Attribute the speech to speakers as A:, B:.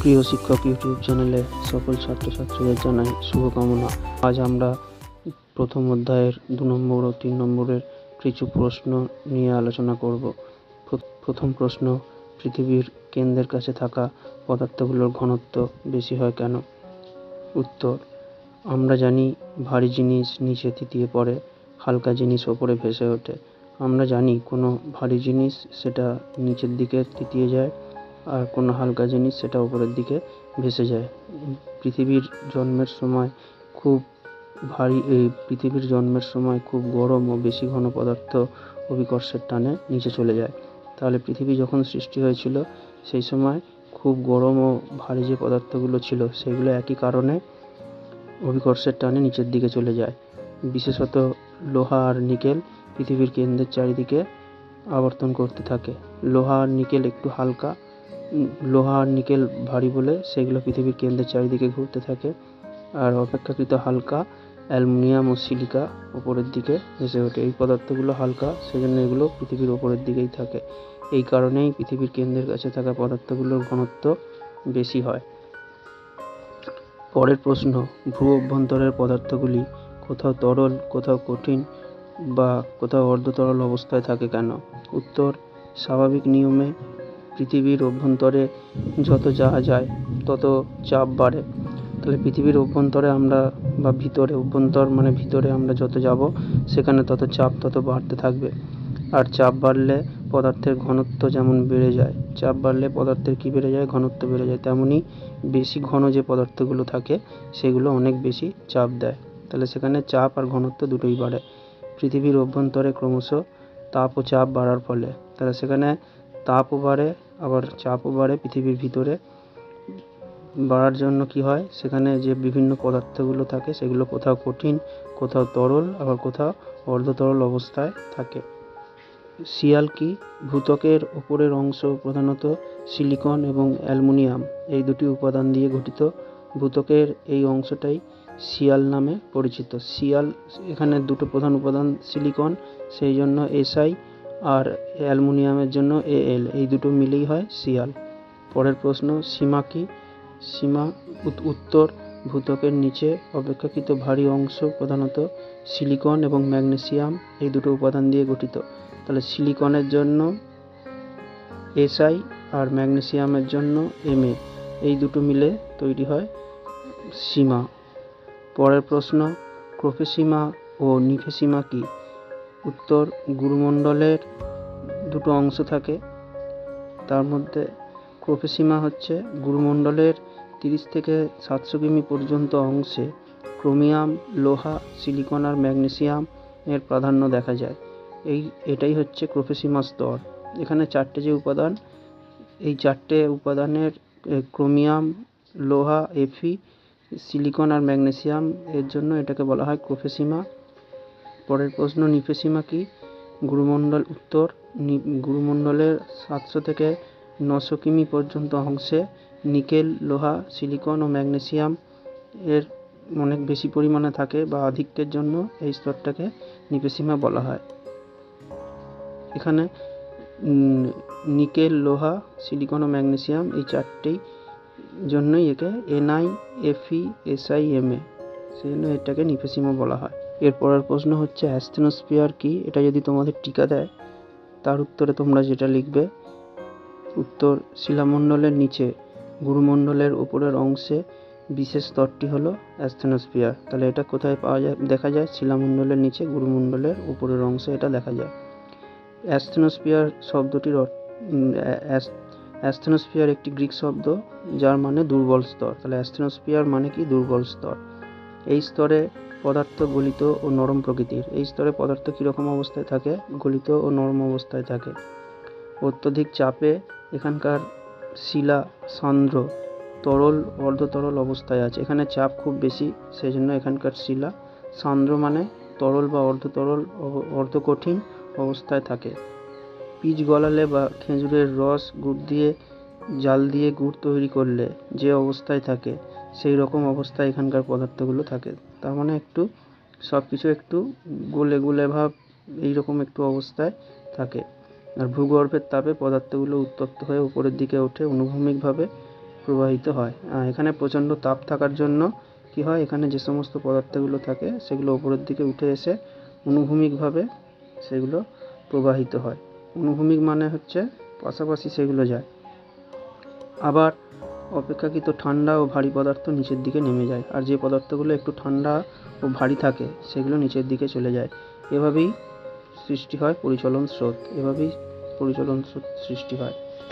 A: প্রিয় শিক্ষক ইউটিউব চ্যানেলে সকল ছাত্রছাত্রীদের জানাই শুভকামনা। আজ আমরা প্রথম অধ্যায়ের দু নম্বর ও তিন নম্বরের কিছু প্রশ্ন নিয়ে আলোচনা করব। প্রথম প্রশ্ন, পৃথিবীর কেন্দ্রের কাছে থাকা পদার্থগুলোর ঘনত্ব বেশি হয় কেন? উত্তর, আমরা জানি ভারী জিনিস নিচে থিতিয়ে পড়ে, হালকা জিনিস ওপরে ভেসে ওঠে। আমরা জানি কোনো ভারী জিনিস সেটা নিচের দিকে থিতিয়ে যায় আর কোনো হালকা জিনিস সেটা উপরের দিকে ভেসে যায়। পৃথিবীর জন্মের সময় খুব ভারী এই পৃথিবীর জন্মের সময় খুব গরম ও বেশি ঘন পদার্থ অভিকর্ষের টানে নিচে চলে যায়। তাহলে পৃথিবী যখন সৃষ্টি হয়েছিল, সেই সময় খুব গরম ও ভারী যে পদার্থগুলো ছিল, সেগুলো একই কারণে অভিকর্ষের টানে নিচের দিকে চলে যায়। বিশেষত লোহা আর নিকেল পৃথিবীর কেন্দ্রের চারিদিকে আবর্তন করতে থাকে। লোহা আর নিকেল একটু হালকা লোহা, নিকেল, ভারী বলে সেগুলো পৃথিবীর কেন্দ্রের চারিদিকে ঘুরতে থাকে। আর অপেক্ষাকৃত হালকা অ্যালুমিনিয়াম ও সিলিকা উপরের দিকে ভেসে ওঠে। এই পদার্থগুলো হালকা, সেজন্য এগুলো পৃথিবীর ওপরের দিকেই থাকে। এই কারণেই পৃথিবীর কেন্দ্রের কাছে থাকা পদার্থগুলোর ঘনত্ব বেশি হয়। পরের প্রশ্ন, ভূ অভ্যন্তরের পদার্থগুলি কোথাও তরল, কোথাও কঠিন বা কোথাও অর্ধতরল অবস্থায় থাকে কেন? উত্তর, স্বাভাবিক নিয়মে পৃথিবীর অভ্যন্তরে যত যাওয়া যায়, তত চাপ বাড়ে। তাহলে পৃথিবীর অভ্যন্তরে আমরা বা ভিতরে, অভ্যন্তর মানে ভিতরে আমরা যত যাব, সেখানে তত চাপ তত বাড়তে থাকবে। আর চাপ বাড়লে পদার্থের ঘনত্ব যেমন বেড়ে যায়, চাপ বাড়লে পদার্থের কী বেড়ে যায়? ঘনত্ব বেড়ে যায়। তেমনই বেশি ঘন যে পদার্থগুলো থাকে, সেগুলো অনেক বেশি চাপ দেয়। তাহলে সেখানে চাপ আর ঘনত্ব দুটোই বাড়ে। পৃথিবীর অভ্যন্তরে ক্রমশ তাপ ও চাপ বাড়ার ফলে। তাহলে সেখানে তাপও বাড়ে, আবার চাপও বাড়ে পৃথিবীর ভিতরে। বাড়ার জন্য কি হয়? সেখানে যে বিভিন্ন পদার্থগুলো থাকে, সেগুলো কোথাও কঠিন, কোথাও তরল, আবার কোথাও অর্ধতরল অবস্থায় থাকে। শিয়াল কি? ভূতকের ওপরের অংশ প্রধানত সিলিকন এবং অ্যালুমিনিয়াম। এই দুটি উপাদান দিয়ে গঠিত। ভূতকের এই অংশটাই শিয়াল নামে পরিচিত। শিয়াল, এখানে দুটো প্রধান উপাদান সিলিকন, সেই জন্য এসআই আর অ্যালুমিনিয়ামের জন্য এএল এই দুটো মিলেই হয় শিয়াল পরের প্রশ্ন, সীমা কি? সীমা উত্তর, ভূত্বকের নিচে অপেক্ষাকৃত ভারী অংশ প্রধানত সিলিকন এবং ম্যাগনেসিয়াম, এই দুটো উপাদান দিয়ে গঠিত। তাহলে সিলিকনের জন্য এসআই আর ম্যাগনেসিয়ামের জন্য এমএ, এই দুটো মিলে তৈরি হয় সীমা। পরের প্রশ্ন, ক্রোফেসীমা ও নিফেসীমা কি? উত্তর গুরুমণ্ডলের দুটো অংশ থাকে। তার মধ্যে ক্রোফেসীমা হচ্ছে গুরুমণ্ডলের তিরিশ থেকে সাতশো কিমি পর্যন্ত অংশে ক্রোমিয়াম, লোহা, সিলিকন আর ম্যাগনেসিয়াম এর প্রাধান্য দেখা যায়। এই, এটাই হচ্ছে ক্রোফেসীমা স্তর। এখানে চারটে যে উপাদান, এই চারটে উপাদানের ক্রোমিয়াম, লোহা এফি সিলিকন আর ম্যাগনেসিয়াম এর জন্য এটাকে বলা হয় ক্রোফেসীমা পরের প্রশ্ন, নিফেসীমা কি? গুরুমণ্ডল উত্তর গুরুমণ্ডলের সাতশো থেকে নশো কিমি পর্যন্ত অংশে নিকেল, লোহা, সিলিকন ও ম্যাগনেসিয়াম এর অনেক বেশি পরিমাণে থাকে বা আধিক্যের জন্য এই স্তরটাকে নিফেসীমা বলা হয়। এখানে নিকেল, লোহা, সিলিকন ও ম্যাগনেসিয়াম এই চারটেই জন্যই একে এনআই এফই এসআই এমএ সেই জন্য এটাকে নিফেসিমা বলা হয়। এর পরের প্রশ্ন হচ্ছে, অ্যাস্থেনোস্ফিয়ার কি? এটা যদি তোমাদের টিকা দেয়, তার উত্তরে তোমরা যেটা লিখবে, উত্তর শিলামণ্ডলের নিচে, গুরুমণ্ডলের উপরের অংশে বিশেষ স্তরটি হলো অ্যাস্থেনোস্ফিয়ার। তাহলে এটা কোথায় পাওয়া যায়? দেখা যায় শিলামণ্ডলের নিচে, গুরুমণ্ডলের উপরের অংশে এটা দেখা যায়। অ্যাস্থেনোস্ফিয়ার শব্দটির অ্যাস্থেনোস্ফিয়ার একটি গ্রিক শব্দ, যার মানে দুর্বল স্তর। তাহলে অ্যাস্থেনোস্ফিয়ার মানে কি? দুর্বল স্তর। এই স্তরে পদার্থ গলিত ও নরম প্রকৃতির। এই স্তরে পদার্থ কীরকম অবস্থায় থাকে? গলিত ও নরম অবস্থায় থাকে। অত্যধিক চাপে এখানকার শিলা, সান্দ্র, তরল, অর্ধতরল অবস্থায় আছে। এখানে চাপ খুব বেশি সেই জন্য এখানকার শিলা, সান্দ্র মানে তরল বা অর্ধতরল অর্ধকঠিন অবস্থায় থাকে। পিচ গলালে বা খেজুরের রস, গুড় দিয়ে, জাল দিয়ে গুড় তৈরি করলে যে অবস্থায় থাকে সেই রকম অবস্থায় এখানকার পদার্থগুলো থাকে। তার মানে একটু সব কিছু একটু গোলে গোলে ভাব এই রকম একটু অবস্থায় থাকে। আর ভূগর্ভের তাপে পদার্থগুলো উত্তপ্ত হয়ে উপরের দিকে ওঠে, অনুভূমিকভাবে প্রবাহিত হয়। এখানে প্রচণ্ড তাপ থাকার জন্য কি হয়, এখানে যে সমস্ত পদার্থগুলো থাকে, সেগুলো উপরের দিকে উঠে এসে অনুভূমিকভাবে সেগুলো প্রবাহিত হয়। অনুভূমিক মানে হচ্ছে পাশাপাশি সেগুলো যায়। আবার অপেক্ষাকৃত ঠান্ডা ও ভারী পদার্থ নিচের দিকে নেমে যায়। আর যে পদার্থগুলো একটু ঠান্ডা ও ভারী থাকে, সেগুলো নিচের দিকে চলে যায়। এভাবেই সৃষ্টি হয় পরিচলন স্রোত। এভাবেই পরিচলন স্রোত সৃষ্টি হয়।